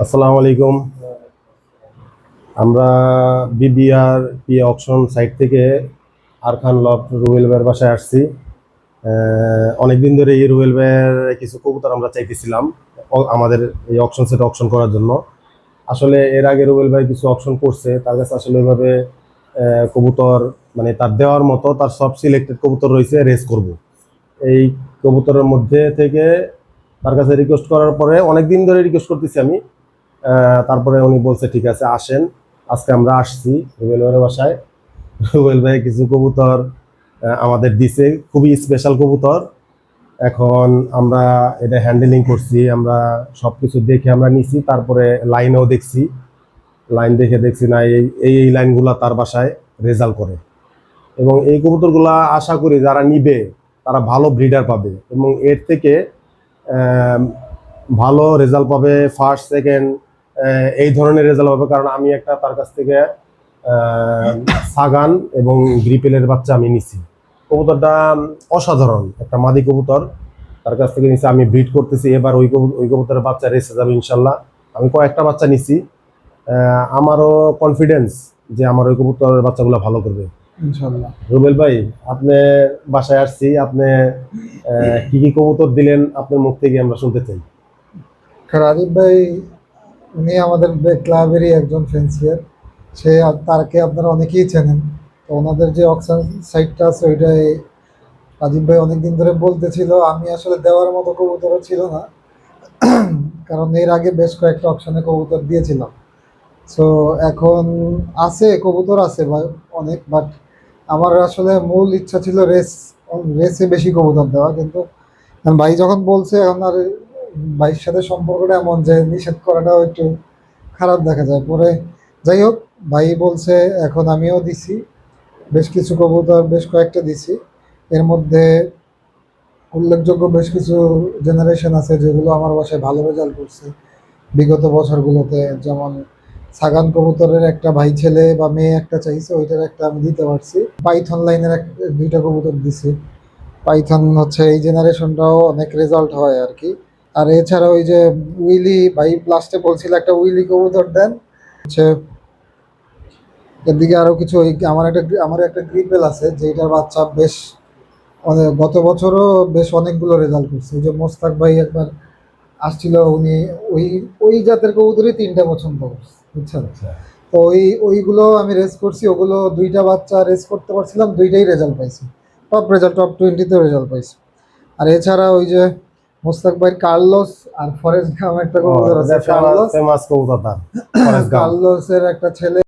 আসসালামু আলাইকুম। আমরা বিবিআর পি অকশন সাইট থেকে আরখান লফ রুবেল ভাইয়ের বাসায় আসছি। অনেক দিন ধরে এই রুবেল ভাইয়ের কিছু কবুতর আমরা চাইতেছিলাম আমাদের এই অকশন সেট অকশন করার জন্য। আসলে এর আগে রুবেল ভাই কিছু অকশন করছে, তার কাছে আসলে ওইভাবে কবুতর মানে তার দেওয়ার মতো তার সব সিলেক্টেড কবুতর রয়েছে রেস করব। এই কবুতরের মধ্যে থেকে তার কাছে রিকোয়েস্ট করার পরে অনেক দিন ধরে রিকোয়েস্ট করতেছি আমি তারপরে উনি বলছে, ঠিক আছে, আসেন। আজকে আমরা আসছি। রুবেল ভাইয়ের বাসায়। রুবেল ভাই কিছু কবুতর আমাদের দিছে। খুবই স্পেশাল কবুতর। এখন আমরা এটা হ্যান্ডেলিং করছি। আমরা সব কিছু দেখে আমরা নিছি। তারপরে লাইনেও দেখছি। লাইন দেখে দেখছি না, এই এই লাইনগুলো তার বাসায় রেজাল্ট করে। এবং এই কবুতরগুলা আশা করি যারা নিবে, তারা ভালো ব্রিডার পাবে। এবং এর থেকে ভালো রেজাল্ট পাবে ফার্স্ট সেকেন্ড এই ধরনের রেজাল্ট পাবে কারণ আমি একটা তার কাছ থেকে সাগান এবং গ্রিপেলের বাচ্চা আমি নিছি। কবুতরটা অসাধারণ একটা মাদি কবুতর। তার কাছ থেকে নিছি আমি ব্রিড করতেছি এবার ওই ওই কবুতরের বাচ্চা রেসে যাবে ইনশাল্লাহ। আমি কয়েকটা বাচ্চা নিছি। আমারও কনফিডেন্স যে আমার ওই কবুতরের বাচ্চাগুলো ভালো করবে। ইনশাল্লাহ। রুবেল ভাই আপনি বাসায় আসছি আপনি কি কি কবুতর দিলেন আপনার মুখ থেকে আমরা শুনতে চাই। রাজীব ভাই উনি আমাদের ক্লাবেরই একজন ফেন্সিয়ার সে তারকে আপনারা অনেকেই চেনেন। তো ওনাদের যে অক্সিজেন সাইটটা আছে, ওইটাই রাজীব ভাই অনেকদিন ধরে বলতেছিল, আমি আসলে দেওয়ার মতো কবুতরও ছিল না। কারণ এর আগে বেশ কয়েকটা অপশনে কবুতর দিয়েছিলাম। সো এখন আছে, কবুতর আছে অনেক বাট আমার আসলে মূল ইচ্ছা ছিল রেস রেসে বেশি কবুতর দেওয়া, কিন্তু ভাই যখন বলছে, এখন আর ভাইয়ের সাথে সম্পর্কটা এমন যে নিষেধ করাটাও একটু খারাপ দেখা যায়। পরে যাই হোক, ভাই বলছে, এখন আমিও দিছি। বেশ কিছু কবুতর, বেশ কয়েকটা দিছি। এর মধ্যে উল্লেখযোগ্য বেশ কিছু জেনারেশন আছে যেগুলো আমার বাসায় ভালো রেজাল্ট করছে। বিগত বছরগুলোতে যেমন সাগান কবুতরের একটা ভাই ছেলে বা মেয়ে একটা চাইছে, ওইটার একটা আমি দিতে পারছি। পাইথন লাইনের এক, দুইটা কবুতর দিছি। পাইথন হচ্ছে এই জেনারেশনটাও অনেক রেজাল্ট হয় আর কি। আর এছাড়া ওই যে উইলি ভাই লাস্টে বলছিল একটা উইলি কবুতর দেন হচ্ছে এদিকে আরও কিছু ওই আমার একটা আমার একটা গ্রিপেল আছে যেটার বাচ্চা বেশ অনেক গত বছরও বেশ অনেকগুলো রেজাল্ট করছে। ওই যে মোস্তাক ভাই একবার আসছিল উনি ওই ওই জাতের কবুতরই তিনটা পছন্দ করছে বুঝছেন? তো ওই ওইগুলো আমি রেস করছি ওগুলো দুইটা বাচ্চা রেস করতে পারছিলাম দুইটাই রেজাল্ট পাইছি। টপ রেজাল্ট টপ টোয়েন্টিতেও রেজাল্ট পাইছি। আর এছাড়া ওই যে মোস্তাক ভাই কার্লোস আর ফরেস্ট গাম একটা কবুতর আছে কার্লোস। ফেমাস কবুতর কার্লোসের একটা ছেলে